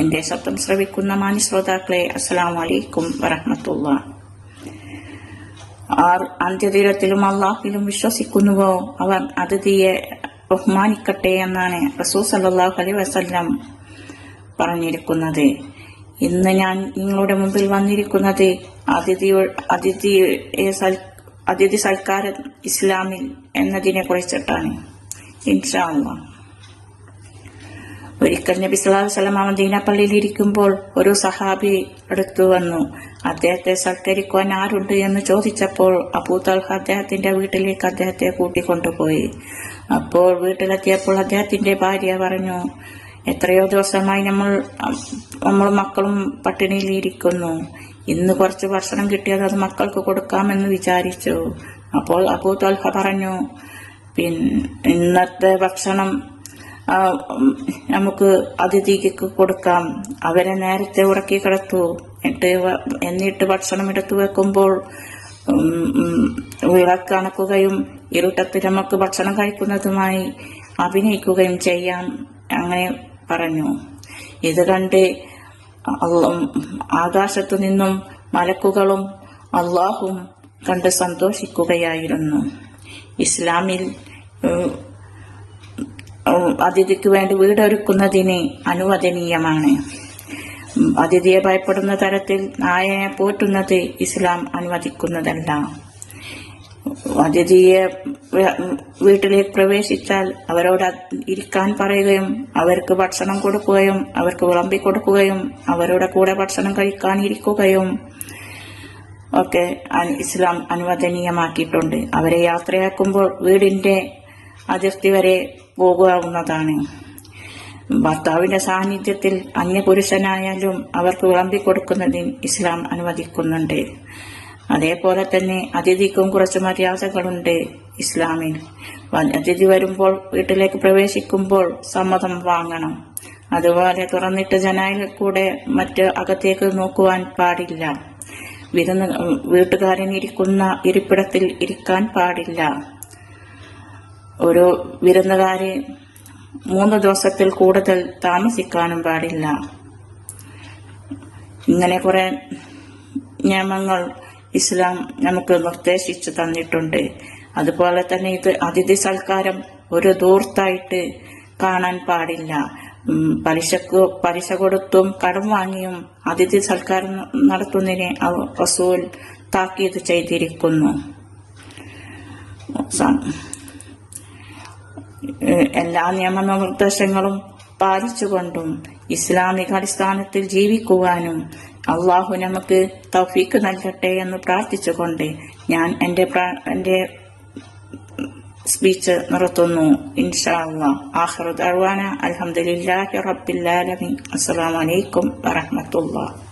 എന്റെ ശബ്ദം ശ്രവിക്കുന്ന മാന്യ ശ്രോതാക്കളെ അസ്സലാമു അലൈക്കും വരഹമത്തുള്ള ആർ അന്ത്യതീരത്തിലും അള്ളാഹിലും വിശ്വസിക്കുന്നുവോ? അവർ അതിഥിയെ ബഹുമാനിക്കട്ടെ എന്നാണ് റസൂൽ സല്ലാഹു അലൈഹി വസല്ലം പറഞ്ഞിരിക്കുന്നത്. ഇന്ന് ഞാൻ നിങ്ങളുടെ മുമ്പിൽ വന്നിരിക്കുന്നത് അതിഥി അതിഥിയെ അതിഥി സൽക്കാരം ഇസ്ലാമിൽ എന്നതിനെ കുറിച്ചിട്ടാണ്. ഇൻഷാ അള്ളാഹ് ഒരിക്കൽ നബി അലൈഹി വസല്ലം മദീന പള്ളിയിലിരിക്കുമ്പോൾ ഒരു സഹാബി അടുത്തു വന്നു. അദ്ദേഹത്തെ സൽക്കരിക്കുവാൻ ആരുണ്ട് എന്ന് ചോദിച്ചപ്പോൾ അബൂ തൽഹ അദ്ദേഹത്തിന്റെ വീട്ടിലേക്ക് അദ്ദേഹത്തെ കൂട്ടിക്കൊണ്ടുപോയി. അപ്പോൾ വീട്ടിലെത്തിയപ്പോൾ അദ്ദേഹത്തിന്റെ ഭാര്യ പറഞ്ഞു എത്രയോ ദിവസമായി നമ്മൾ നമ്മൾ മക്കളും പട്ടിണിയിലിരിക്കുന്നു ഇന്ന് കുറച്ച് ഭക്ഷണം കിട്ടിയത് അത് മക്കൾക്ക് കൊടുക്കാമെന്ന് വിചാരിച്ചു. അപ്പോൾ അബൂ തൽഹ പറഞ്ഞു പിന്നെ ഇന്നത്തെ ഭക്ഷണം നമുക്ക് അതിഥിക്ക് കൊടുക്കാം. അവരെ നേരത്തെ ഉറക്കി കിടത്തു. എന്നിട്ട് എന്നിട്ട് ഭക്ഷണം എടുത്തു വെക്കുമ്പോൾ വിളക്കണക്കുകയും ഇരുട്ടത്തിൽ നമുക്ക് ഭക്ഷണം കഴിക്കുന്നതുമായി അഭിനയിക്കുകയും ചെയ്യാം. അങ്ങനെ പറഞ്ഞു. ഇത് കണ്ട് ആകാശത്തു നിന്നും മലക്കുകളും അള്ളാഹും കണ്ട് സന്തോഷിക്കുകയായിരുന്നു. ഇസ്ലാമിൽ അതിഥിക്ക് വേണ്ടി വീടൊരുക്കുന്നതിന് അനുവദനീയമാണ്. അതിഥിയെ ഭയപ്പെടുന്ന തരത്തിൽ നായയെ പോറ്റുന്നത് ഇസ്ലാം അനുവദിക്കുന്നതല്ല. അതിഥിയെ വീട്ടിലേക്ക് പ്രവേശിച്ചാൽ അവരോട് ഇരിക്കാൻ പറയുകയും അവർക്ക് ഭക്ഷണം കൊടുക്കുകയും അവർക്ക് വിളമ്പി കൊടുക്കുകയും അവരുടെ കൂടെ ഭക്ഷണം കഴിക്കാൻ ഇരിക്കുകയും ഒക്കെ ഇസ്ലാം അനുവദനീയമാക്കിയിട്ടുണ്ട്. അവരെ യാത്രയാക്കുമ്പോൾ വീടിന്റെ അതിർത്തി വരെ പോകാവുന്നതാണ് ഭർത്താവിന്റെ സാന്നിധ്യത്തിൽ അന്യപുരുഷനായാലും അവർക്ക് വിളമ്പി കൊടുക്കുന്നതിന് ഇസ്ലാം അനുവദിക്കുന്നുണ്ട്. അതേപോലെ തന്നെ അതിഥിക്കും കുറച്ച് മര്യാദകളുണ്ട് ഇസ്ലാമിൽ. അതിഥി വരുമ്പോൾ വീട്ടിലേക്ക് പ്രവേശിക്കുമ്പോൾ സമ്മതം വാങ്ങണം. അതുപോലെ തുറന്നിട്ട് ജനാലിൽ കൂടെ മറ്റ് അകത്തേക്ക് നോക്കുവാൻ പാടില്ല. വിരുന്ന് വീട്ടുകാരൻ ഇരിക്കുന്ന ഇരിപ്പിടത്തിൽ ഇരിക്കാൻ പാടില്ല. ഒരു വിരുന്നുകാരെ മൂന്ന് ദിവസത്തിൽ കൂടുതൽ താമസിക്കാനും പാടില്ല. ഇങ്ങനെ കുറെ നിയമങ്ങൾ ഇസ്ലാം നമുക്ക് നിർദ്ദേശിച്ചു തന്നിട്ടുണ്ട്. അതുപോലെ തന്നെ ഇത് അതിഥി സൽക്കാരം ഒരു ദൂർത്തായിട്ട് കാണാൻ പാടില്ല. പലിശക്ക് പലിശ കൊടുത്തും കടം വാങ്ങിയും അതിഥി സൽക്കാരം നടത്തുന്നതിനെ റസൂൽ താക്കീത് ചെയ്തിരിക്കുന്നു. എല്ലാ നിയമനിർദ്ദേശങ്ങളും പാലിച്ചുകൊണ്ടും ഇസ്ലാമിക അടിസ്ഥാനത്തിൽ ജീവിക്കുവാനും അള്ളാഹു നമുക്ക് തൗഫീക്ക് നൽകട്ടെ എന്ന് പ്രാർത്ഥിച്ചുകൊണ്ട് ഞാൻ എന്റെ എന്റെ സ്പീച്ച് നിർത്തുന്നു. ഇൻഷാ അള്ളാഹ് ആഖിറു ദർവാന ആലമീൻ. അസ്സലാമു അലൈക്കും വറഹ്മത്തുള്ളാഹി.